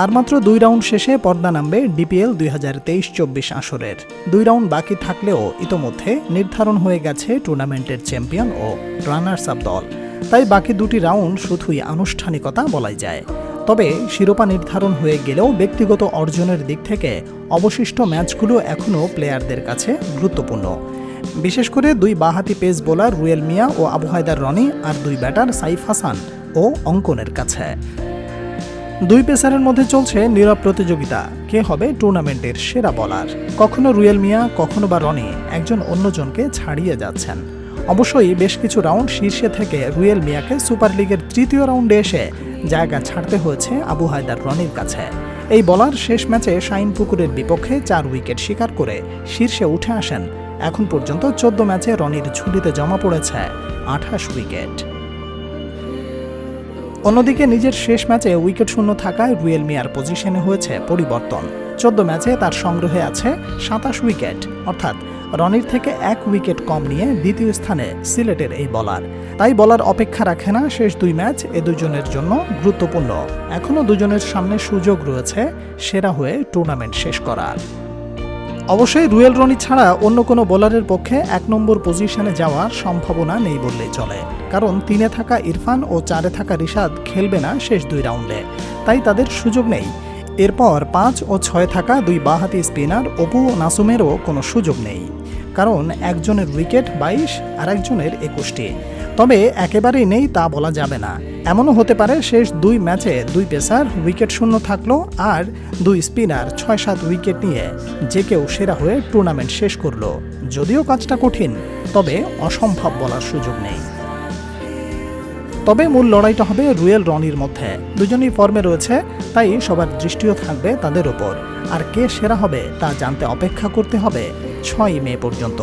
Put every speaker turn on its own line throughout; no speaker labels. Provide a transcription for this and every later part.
আর মাত্র দুই রাউন্ড শেষে পর্দা নামবে ডিপিএল দুই হাজার তেইশ চব্বিশ আসরের। দুই রাউন্ড বাকি থাকলেও ইতোমধ্যে নির্ধারণ হয়ে গেছে টুর্নামেন্টের চ্যাম্পিয়ন ও রানার্স আপ দল। তাই বাকি দুটি রাউন্ড শুধুই আনুষ্ঠানিকতা বলাই যায়। তবে শিরোপা নির্ধারণ হয়ে গেলেও ব্যক্তিগত অর্জনের দিক থেকে অবশিষ্ট ম্যাচগুলো এখনও প্লেয়ারদের কাছে গুরুত্বপূর্ণ। বিশেষ করে দুই বাহাতি পেস বোলার রুয়েল মিয়া ও আবু হায়দার রনি আর দুই ব্যাটার সাইফ হাসান ও অঙ্কনের কাছে। দুই পেসারের মধ্যে চলছে নীরব প্রতিযোগিতা। কে হবে টুর্নামেন্টের সেরা বলার কখনো রুয়েল মিয়া, কখনো বা রনি, একজন অন্যজনকে ছাড়িয়ে যাচ্ছেন। অবশ্যই বেশ কিছু রাউন্ড শীর্ষে থেকে রুয়েল মিয়াকে সুপার লিগের তৃতীয় রাউন্ডে এসে জায়গা ছাড়তে হয়েছে আবু হায়দার রনির কাছে। এই বলার শেষ ম্যাচে শাইন পুকুরের বিপক্ষে চার উইকেট শিকার করে শীর্ষে উঠে আসেন। এখন পর্যন্ত চোদ্দ ম্যাচে রনির ঝুলিতে জমা পড়েছে আঠাশ উইকেট অন্যদিকে নিজের শেষ ম্যাচে উইকেট শূন্য থাকায় রুয়েল মিয়ার পজিশনে হয়েছে পরিবর্তন। চোদ্দ ম্যাচে তার সংগ্রহে আছে সাতাশ উইকেট, অর্থাৎ রনির থেকে এক উইকেট কম নিয়ে দ্বিতীয় স্থানে সিলেটের এই বলার। তাই বলার অপেক্ষা রাখে না শেষ দুই ম্যাচ এ দুজনের জন্য গুরুত্বপূর্ণ। এখনও দুজনের সামনে সুযোগ রয়েছে সেরা হয়ে টুর্নামেন্ট শেষ করার। অবশ্যই রুয়েল রনি ছাড়া অন্য কোনো বোলারের পক্ষে এক নম্বর পজিশনে যাওয়ার সম্ভাবনা নেই বললেই চলে। কারণ তিনে থাকা ইরফান ও চারে থাকা রিশাদ খেলবে না শেষ দুই রাউন্ডে। তাই তাদের সুযোগ নেই। এরপর পাঁচ ও ছয় থাকা দুই বাহাতি স্পিনার অপু ও নাসুমেরও কোনো সুযোগ নেই। কারণ একজনের উইকেট বাইশ আর একজনের একুশটি। তবে একেবারেই নেই তা বলা যাবে না। এমনও হতে পারে শেষ দুই ম্যাচে দুই পেসার উইকেট শূন্য থাকল আর দুই স্পিনার ছয় সাত উইকেট নিয়ে যে কেউ সেরা হয়ে টুর্নামেন্ট শেষ করল। যদিও কাজটা কঠিন, তবে অসম্ভব বলার সুযোগ নেই। তবে মূল লড়াইটা হবে রুয়েল রনির মধ্যে। দুজনেই ফর্মে রয়েছে, তাই সবার দৃষ্টিও থাকবে তাদের ওপর। আর কে সেরা হবে তা জানতে অপেক্ষা করতে হবে ছয় মে পর্যন্ত।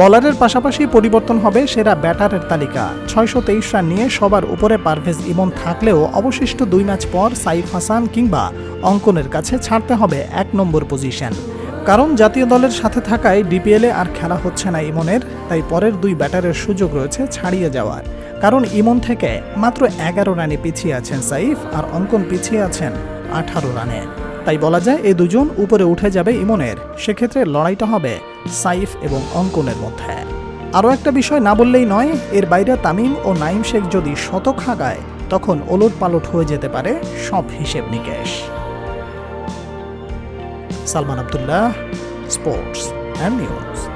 বলারের পাশাপাশি পরিবর্তন হবে সেরা ব্যাটারের তালিকা। ছয়শো তেইশ রান নিয়ে সবার উপরে পারভেজ ইমন থাকলেও অবশিষ্ট দুই ম্যাচ পর সাইফ হাসান কিংবা অঙ্কনের কাছে ছাড়তে হবে এক নম্বর পজিশন। কারণ জাতীয় দলের সাথে থাকায় ডিপিএলে আর খেলা হচ্ছে না ইমনের, তাই পরের দুই ব্যাটারের সুযোগ রয়েছে ছাড়িয়ে যাওয়ার। কারণ ইমন থেকে মাত্র এগারো রানে পিছিয়ে আছেন সাইফ আর অঙ্কন পিছিয়ে আছেন আঠারো রানে। তাই বলা যায় এই দুজন উপরে উঠে যাবে ইমনের। সেক্ষেত্রে লড়াইটা হবে সাইফ এবং অঙ্কনের মধ্যে। আরও একটা বিষয় না বললেই নয়, এর বাইরে তামিম ও নাইম শেখ যদি শতক হাগায়, তখন ওলট পালট হয়ে যেতে পারে সব হিসেব নিকেশ। Salman Abdullah, sports and news.